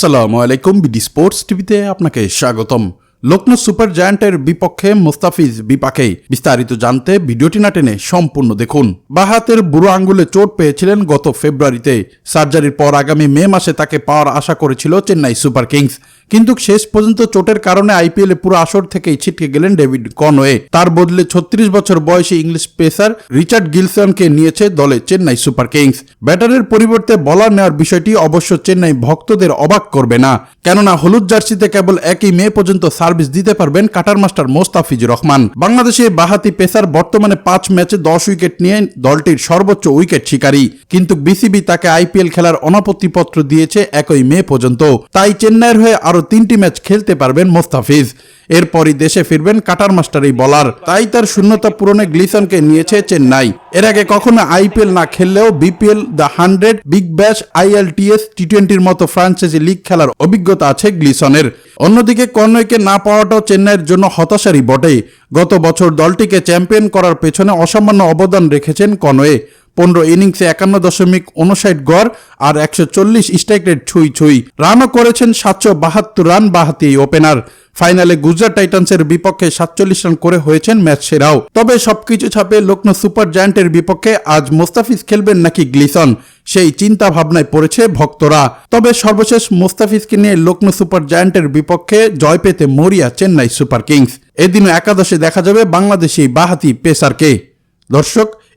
আসসালামু আলাইকুম BD sports টিভিতে আপনাকে স্বাগতম। লক্ষ্ণৌ সুপার জায়ান্টের বিপক্ষে মুস্তাফিজ বিপাকে বিস্তারিত জানতে ভিডিওটি না টেনে সম্পূর্ণ দেখুন। বাহাতের বুড়ো আঙ্গুলে চোট পেয়েছিলেন গত ফেব্রুয়ারিতে। সার্জারির পর আগামী মে মাসে তাকে পাওয়ার আশা করেছিল চেন্নাই সুপার কিংস। কিন্তু শেষ পর্যন্ত চোটের কারণে আইপিএলে পুরো আসর থেকেই ছিটকে গেলেন ডেভিড কনওয়ে। তার বদলে ছত্রিশ বছর বয়সী ইংলিশ পেসার রিচার্ড গিলসনকে নিয়েছে দলে চেন্নাই সুপার কিংস। ব্যাটারের পরিবর্তে বলার নেওয়ার বিষয়টি অবশ্য চেন্নাই ভক্তদের অবাক করবে না। কেননা হলুদ জার্সিতে কেবল একই মে পর্যন্ত সার্ভিস দিতে পারবেন কাটার মাস্টার মোস্তাফিজুর রহমান। বাংলাদেশে বাহাতি পেসার বর্তমানে পাঁচ ম্যাচে দশ উইকেট নিয়ে দলটির সর্বোচ্চ উইকেট শিকারী। কিন্তু বিসিবি তাকে আইপিএল খেলার অনাপত্তিপত্র দিয়েছে একই মে পর্যন্ত। তাই চেন্নাইয়ের হয়ে আরও তিনটি ম্যাচ খেলতে পারবেন মোস্তাফিজ। এরপরই দেশে ফিরবেন কাটার মাস্টার এই বলার তাই তার শূন্যতা পূরণে গ্লিসনকে নিয়েছে চেন্নাই। এর আগে কখনো আইপিএল না খেললেও BPL the hundred, big bash, ILTS T টোয়েন্টির মতো ফ্রাঞ্চাইজি লিগ খেলার অভিজ্ঞতা আছে গ্লিসনের। অন্যদিকে কর্নয়কে না পাওয়াটাও চেন্নাইয়ের জন্য হতাশারই বটে। গত বছর দলটিকে চ্যাম্পিয়ন করার পেছনে অসামান্য অবদান রেখেছেন কনওয়ে পনেরো ইনিংসে একান্ন দশমিক উনষাট গড় আর একশো চল্লিশ স্ট্রাইক রেট ছুঁই ছুঁই। রানও করেছেন সাতশো বাহাত্তর রান বাহাতি এই ওপেনার। ফাইনালে গুজরাট টাইটান্সের বিপক্ষে সাতচল্লিশ রান করে হয়েছেন ম্যাচ সেরাও। তবে সবকিছু ছাপে লক্ষ্ণৌ সুপার জায়ান্টের বিপক্ষে আজ মোস্তাফিজ খেলবেন নাকি গ্লিসন? সেই চিন্তা ভাবনায় পড়েছে ভক্তরা। তবে সর্বশেষ মোস্তাফিজকে নিয়ে লক্ষ্ণৌ সুপার জায়ান্টের বিপক্ষে জয় পেতে মরিয়া চেন্নাই সুপার কিংস। এদিনও একাদশে দেখা যাবে বাংলাদেশি বাহাতি পেসারকে। দর্শক